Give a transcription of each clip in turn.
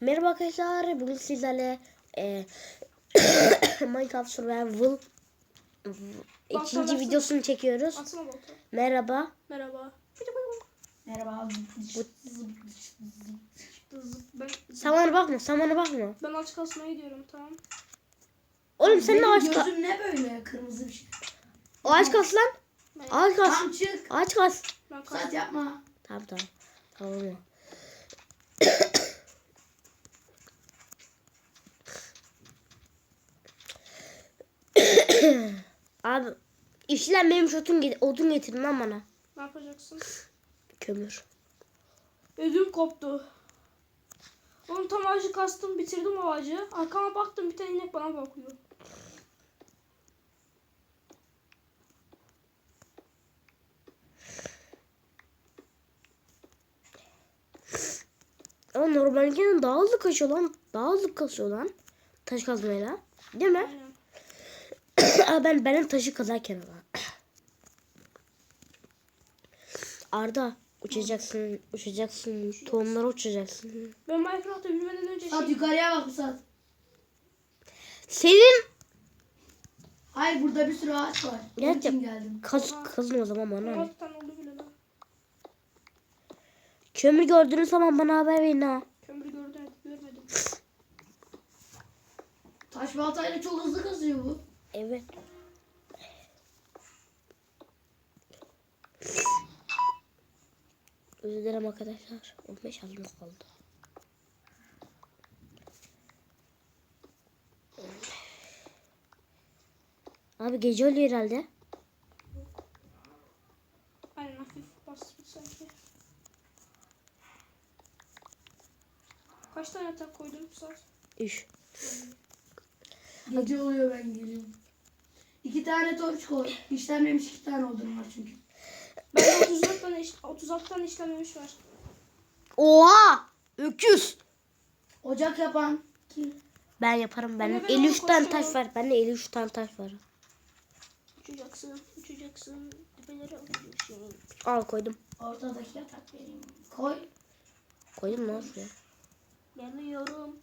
Merhaba arkadaşlar. Bugün sizlerle e, Minecraft Survival ikinci videosunu çekiyoruz. Merhaba. Merhaba. Merhaba. Ben, Samana bakma, samana bakma. ben aç kasmaya gidiyorum tamam. Oğlum sen de Benim ağaç kas. gözüm ne böyle kırmızı bir şey. Ağaç kas lan. Ben, Ağaç kas. Tamam çık. Ağaç kas. ben. Saat yapma. Tamam tamam. Tamam ya. Abi işlenmemiş odun, get- odun getirin lan bana. Ne yapacaksın? Kömür. Ödüm koptu. Oğlum tam ağacı kastım bitirdim o ağacı. Arkama baktım bir tane inek bana bakıyor. Ama normalde daha hızlı kaçıyor lan. Daha hızlı kasıyor lan. Taş kazmayla. Değil mi? Aynen. Aa, ben benim taşı kazarken ama. Arda uçacaksın, uçacaksın, tohumlara uçacaksın. Ben Minecraft'ta bilmeden önce Saat şey... yukarıya bak bu saat. Senin Hayır burada bir sürü ağaç var. Onun Gerçi- için geldim. kaz, kazın o zaman bana. 16 tane oldu bile lan. Kömür gördüğünüz zaman bana haber verin ha. Kömür gördüm görmedim. Taş baltayla çok hızlı kazıyor bu. Evet. Özür dilerim arkadaşlar. 15 aldım kaldı. Abi gece oluyor herhalde. Aynen hafif bastı sanki. Kaç tane yatak koydun bu saat? 3. Gece oluyor ben geliyorum. İki tane torç koy. İşlenmemiş iki tane odun var çünkü. Bende 34 tane, iş, 36 tane işlememiş var. Oha! Öküz! Ocak yapan kim? Ben yaparım. Benim Anne, ben 53 onu tane koşuyorum. taş var. Bende 53 tane taş var. Uçacaksın, uçacaksın, tepelere uçacaksın. Al koydum. Ortadaki yatak benim. Koy. Koydum lan şuraya. Geliyorum.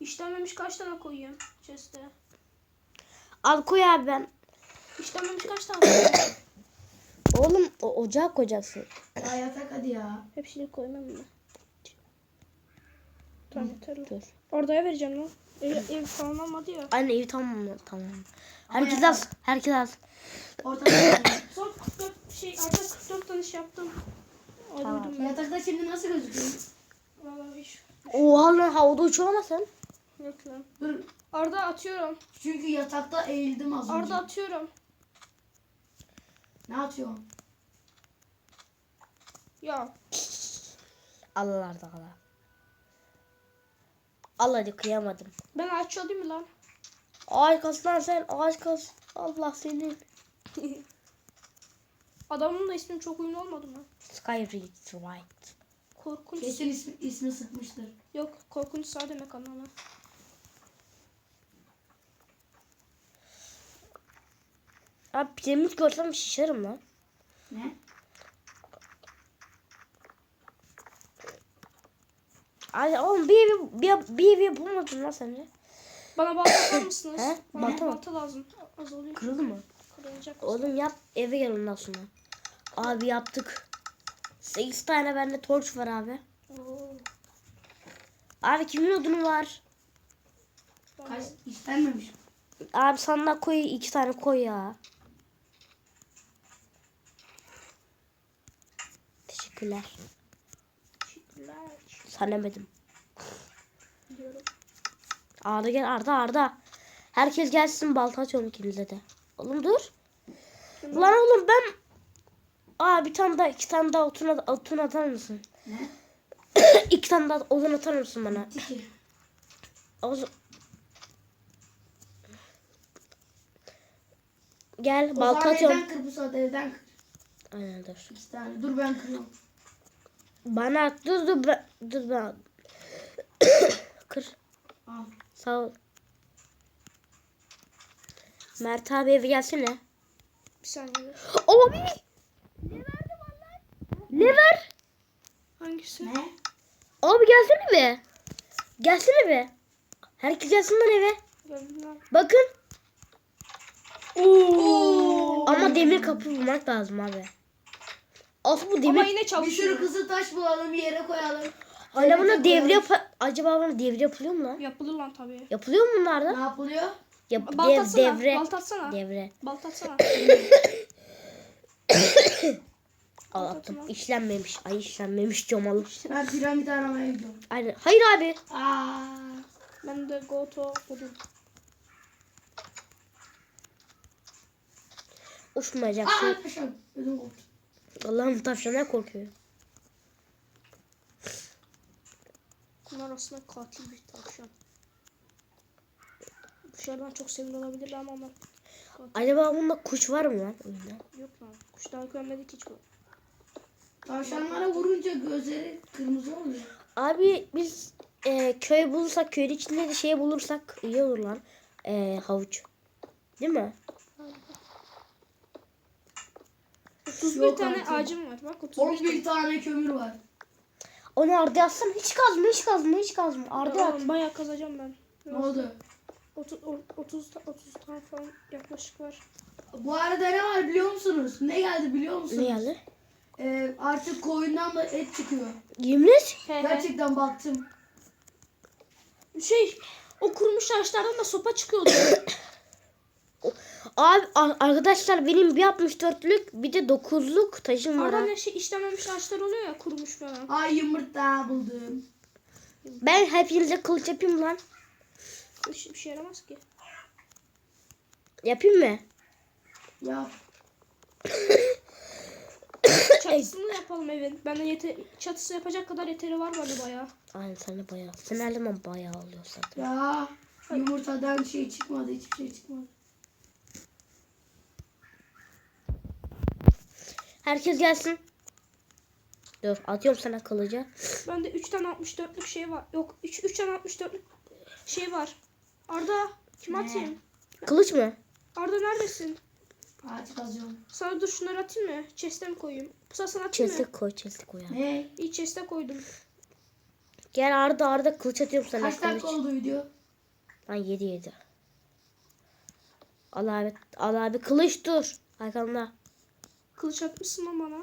İşlenmemiş kaç tane koyayım chest'e? Al koy abi ben. İşlenmemiş kaç tane koyayım? Oğlum o ocağa koyacaksın. Ya yatak hadi ya. Hepsini koymam mı? Tamam yeter. lan. Dur. Oraya vereceğim lan. Ev, ev falan olmadı ya. Anne iyi tamam mı? Tamam. Herkes al. Herkes al. Ortadaki yatak. Son 44 şey artık 44 tane şey yaptım. Tamam. Ben. Yatakta şimdi nasıl gözüküyor? Vallahi hiç Oha lan havada uçuramazsın. yok lan. Dur. Arda atıyorum. Çünkü yatakta eğildim az önce. Arda atıyorum. Ne atıyorsun? Ya Allah da Allah. Allah hadi kıyamadım. ben açıyor değil mi lan? Ağaç kas lan sen ağaç kas. Allah senin. Adamın da ismi çok uyumlu olmadı mı? Skyrim right. Korkunç. Kesin ismi, ismi sıkmıştır. Yok korkunç sağ demek anlamı. Abi piramit görsem şişerim lan. Ne? Ay oğlum bir evi bir, bir evi yapamadın lan sence? Bana balta atar mısınız? He? Bana Balta balta, lazım. Az oluyor. Kırıldı mı? Kırılacak. Oğlum yap eve gel ondan sonra. Abi yaptık. 8 tane bende torç var abi. Oo. Abi kimin odunu var? Kaç istenmemiş. Abi sana koy iki tane koy ya. Teşekkürler. Teşekkürler. Sanemedim. Arda gel Arda Arda. Herkes gelsin balta atıyorum ikinize de. Oğlum dur. Lan oğlum ben... Aa bir tane daha iki tane daha otun, at- otun atar mısın? Ne? iki tane daha odun atar mısın bana? Tiki. O z- Gel balta atıyorum. evden kır bu saat evden kır. Aynen dur. İki tane. Dur ben kırıyorum. Bana at. Dur dur ben. Dur ben. Kır. Al. Sağ ol. Mert abi eve gelsene. Bir saniye. Abi. Ne verdi vallahi? Ne ver? Hangisi? Ne? Abi gelsene be. Gelsene be. Herkes gelsin lan eve. Geldim Bakın. Oo. Ama demir kapı bulmak lazım abi. Asıl bu Ama demir. yine Bir çalışıyor. sürü kızıl taş bulalım bir yere koyalım. Hala buna devre koyalım. yap acaba buna devre yapılıyor mu lan? Yapılır lan tabii. Yapılıyor mu bunlarda? Ne yapılıyor? Yap dev, devre. Balt atsana. Devre. Balt atsana. Al attım. İşlenmemiş. Ay işlenmemiş comalı. Ben piramit aramaya gidiyorum. Aynen. Hayır abi. Aa. ben de go to odun. Uçmayacaksın. Aa taşım. Ödüm koptu. Allah'ım tavşana korkuyor. Bunlar aslında katil bir tavşan. Dışarıdan çok sevimli olabilir ama onlar Acaba bunda kuş var mı lan oyunda? yok lan. Kuş daha görmedik hiç bu. Tavşanlara vurunca gözleri kırmızı oluyor. Abi biz e, köy bulursak köyün içinde de şey bulursak iyi olur lan. E, havuç. Değil mi? 31 Yok tane artık. ağacım var. Bak 31 11 tane kömür var. Onu Arda yazsana. Hiç kazma hiç kazma hiç kazma. Arda tane. at. Bayağı kazacağım ben. Ne oldu? 30 30 30 tane falan yaklaşık var. Bu arada ne var biliyor musunuz? Ne geldi biliyor musunuz? Ne geldi? Ee, artık koyundan da et çıkıyor. Yemin et. Gerçekten baktım. Şey o kurumuş ağaçlardan da sopa çıkıyordu. Abi arkadaşlar benim bir 64'lük bir de 9'luk taşım var. Ne şey işlememiş ağaçlar oluyor ya kurumuş falan. Ay yumurta buldum. Ben hepinize kılıç yapayım lan. Hiç bir şey yaramaz ki. Yapayım mı? Ya Çatısını yapalım evin. Ben de yete çatısı yapacak kadar yeteri var bende bayağı. Aynen sen de bayağı. Sen her zaman bayağı zaten. ya yumurtadan şey çıkmadı hiçbir şey çıkmadı. Herkes gelsin. Dur atıyorum sana kılıcı. Bende 3 tane 64'lük şey var. Yok 3 3 tane 64'lük şey var. Arda kim atayım? Kılıç mı? Arda neredesin? Ağaç kazıyorum. Sana dur şunları atayım mı? Chest'e mi koyayım? Bu sefer sana atayım Chest'e mı? koy chest'e koy abi. Ne? İyi chest'e koydum. Gel Arda Arda kılıç atıyorum sana Kaç kılıç. dakika oldu video? Lan 7 7. Al abi, al abi kılıç dur. Arkamda. Kılıç atmışsın lan bana.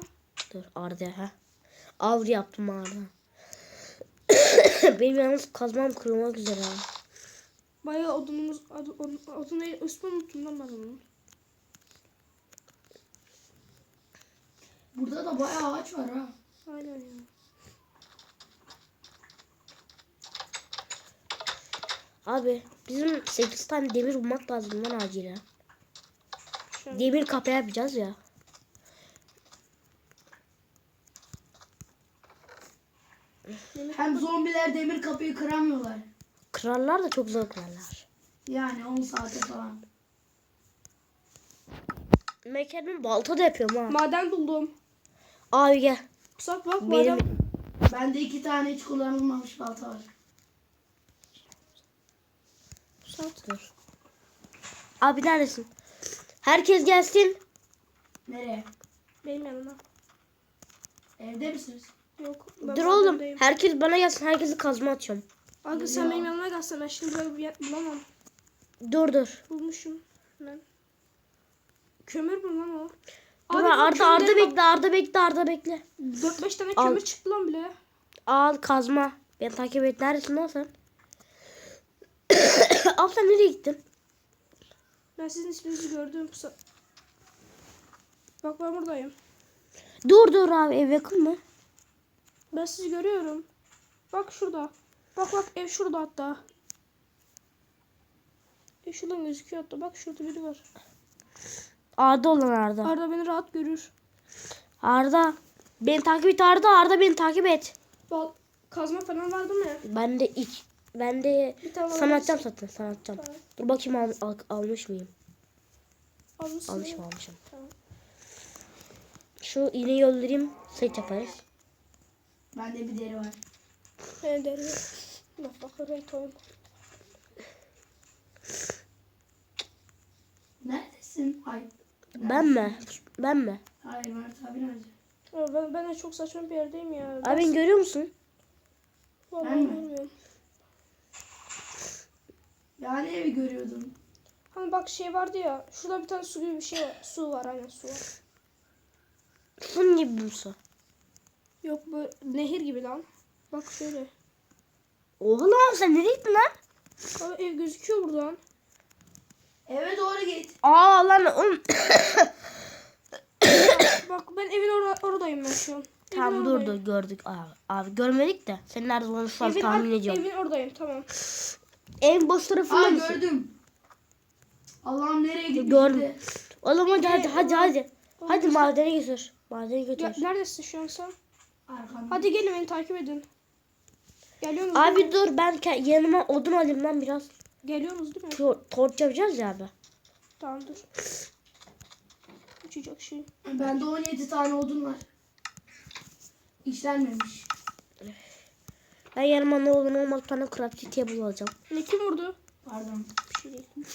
Dur Arda ha. Avr yaptım Arda. Benim yalnız kazmam kırılmak üzere. ha. Bayağı odunumuz ad, odun, odunu üstüne unuttum lan ben onu. Burada da bayağı ağaç var ha. Aynen ya. Abi bizim 8 tane demir bulmak lazım lan acilen. Demir kapı yapacağız ya. Hem zombiler demir kapıyı kıramıyorlar. Kırarlar da çok zor kırarlar. Yani 10 saate falan. Kendim balta da yapıyorum ha. Maden buldum. Abi gel. Kusat bak Benim maden. Bende iki tane hiç kullanılmamış balta var. Kusat. dur. Abi neredesin? Herkes gelsin. Nereye? Benim yanıma. Evde misiniz? Yok. ben Dur oğlum. madendeyim. Herkes bana gelsin. Herkese kazma atıyorum. Abi sen benim yanıma gelsen ben şimdi böyle bir yer bulamam. Dur dur. Bulmuşum ben. Kömür mü lan o? Dur bu Arda Arda bekle Arda bekle Arda bekle. 4-5 tane Al. kömür çıktı lan bile. Al kazma. Ben takip et. Neredesin lan sen? Abi sen nereye gittin? Ben sizin isminizi gördüm. Bak ben buradayım. Dur dur abi ev yakın mı? Ben sizi görüyorum. Bak şurada. Bak bak ev şurada hatta. Ev şuradan gözüküyor hatta. Bak şurada biri var. Arda olan Arda. Arda beni rahat görür. Arda. Beni takip et Arda. Arda beni takip et. Bal kazma falan vardı mı? Ben de ilk. Ben de sana atacağım zaten. Sana atacağım. Tamam. Dur bakayım al, al- almış mıyım? Almışsın. Almışım almışım. Tamam. Şu iğneyi öldüreyim. Set yaparız. Bende bir deri var. Ben derim. Nafaka reyton. Neredesin? Hayır. Ben mi? Ben mi? Hayır Mert abi nerede? Ya Ben, ben de çok saçma bir yerdeyim ya. Abi beni görüyor musun? Vallahi Ben mi? bilmiyorum. Yani evi görüyordum. Hani bak şey vardı ya. Şurada bir tane su gibi bir şey var. Su var aynen su var. Bunun gibi bir su. Yok bu nehir gibi lan. Bak şöyle. Oha lan sen nereye gittin lan? Abi ev gözüküyor buradan. Eve doğru git. Aa lan oğlum. Bak ben evin orada, oradayım ben şu an. Evin tamam dur oradayım. dur gördük abi. Abi görmedik de. Senin nerede olduğunu şu an tahmin ediyorum. evin oradayım tamam. En boş tarafında Aa mısın? gördüm. Allah'ım nereye gitti? Gördüm. Oğlum hadi hadi hadi hadi. Hadi madene götür. Madene Ya, götür. neredesin şu an sen? Arkamda. Hadi gelin beni takip edin. Geliyorsunuz değil mi? Abi dur ben yanıma odun alayım lan biraz. Geliyorsunuz değil mi? Tor- torç yapacağız ya abi. Tamam dur. Uçacak şey. Bende 17 tane odun var. İşlenmemiş. Ben yanıma ne olur ne olmaz bir tane crafting table alacağım. Ne kim vurdu? Pardon. Bir şey değil.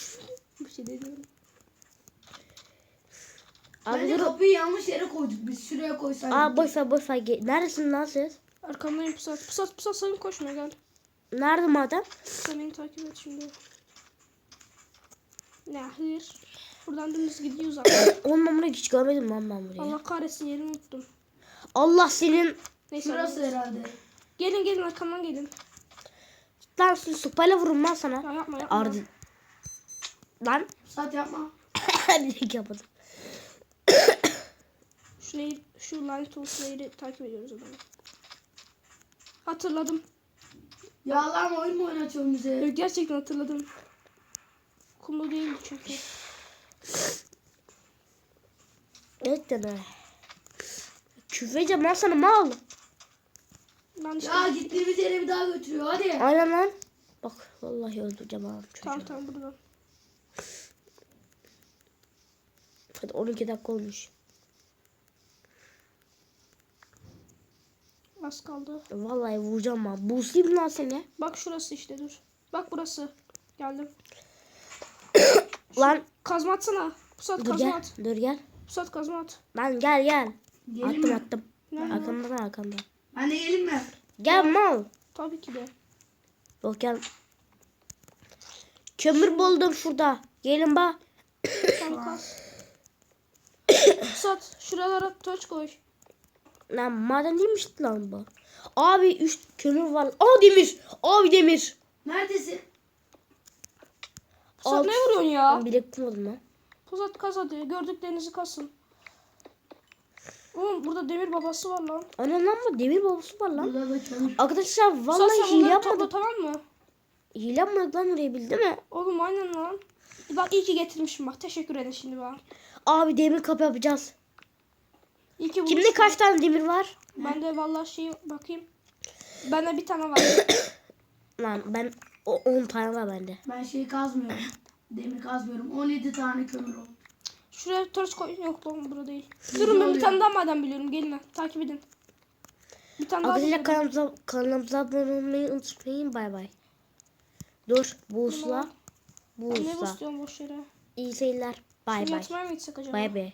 Bir şey değil diyorum. Abi Bence dur. kapıyı yanlış yere koyduk. Biz şuraya koysaydık. Aa boş ver boş ver. Ge- Neredesin lan siz? Arkamdayım pusat. Pusat pusat sakın koşma gel. Nerede maden? Sen beni takip et şimdi. Ne hayır. Buradan dümdüz gidiyoruz abi. Oğlum ben burayı hiç görmedim lan ben burayı. Allah, Allah kahretsin yerini unuttum. senin Neyse. Şurası herhalde. Gelin gelin arkamdan gelin. lan su sopayla vururum lan sana. Ya yapma yapma. Ardı. Lan. Sat yapma. Direkt yapmadım. Nehir, şu lanet olsun nehri takip ediyoruz adamı. Hatırladım. Ya Allah'ım oyun mu oynatıyorsun bize? Evet, gerçekten hatırladım. Kumlu değildi çünkü. Evet de ne? Küfreceğim lan sana mal. Lan işte. Ya gittiğimiz yere bir daha götürüyor. Hadi. Aynen lan. Bak vallahi öldüreceğim abi çocuğu. Tamam tamam buradan. Hadi 12 dakika olmuş. Az kaldı. Vallahi vuracağım ha. Boostlayayım lan seni. Bak şurası işte dur. Bak burası. Geldim. Lan Kazma atsana. Pusat dur kazma gel. at. Dur gel. Pusat kazma at. Lan gel gel. Gelin attım mi? attım. Nerede? Arkamdan arkamdan. Ben de gelin mi? Gel mal. Tabii ki de. Yok gel. Kömür buldum şurada. Gelin bak. Pusat şuralara taş koy. Lan maden değilmiş lan bu. Abi 3 kömür var. Aa demir. Abi demir. Neredesin? Pusat ne vuruyorsun ya? Ben biriktirmedim lan. Pusat kaz hadi. Gördüklerinizi kasın. Oğlum burada demir babası var lan. Ana lan bu demir babası var lan. Arkadaşlar Pusat vallahi sen hile yapmadık. tamam mı? Hile yapmadık lan oraya bildi mi? Oğlum aynen lan. Bak iyi ki getirmişim bak. Teşekkür edin şimdi bana. Abi demir kapı yapacağız. İyi ki Kimde kaç tane demir var? Bende vallahi şey bakayım. Bende bir tane var. Lan ben o 10 tane var bende. Ben şey kazmıyorum. Demir kazmıyorum. 17 tane kömür oldu. Şuraya torç koy. Yok lan burada değil. Durun ben bir oluyor? tane daha maden biliyorum. Gelin lan. Takip edin. Bir tane daha Arkadaşlar biliyorum. kanalımıza, kanalımıza abone olmayı unutmayın. Bay bay. Dur. Buğusla. Ben ne Buğusla. basıyorum boş yere? İyi seyirler. Bay Şimdi bay. yatmaya mı gitsek acaba? Bay bay.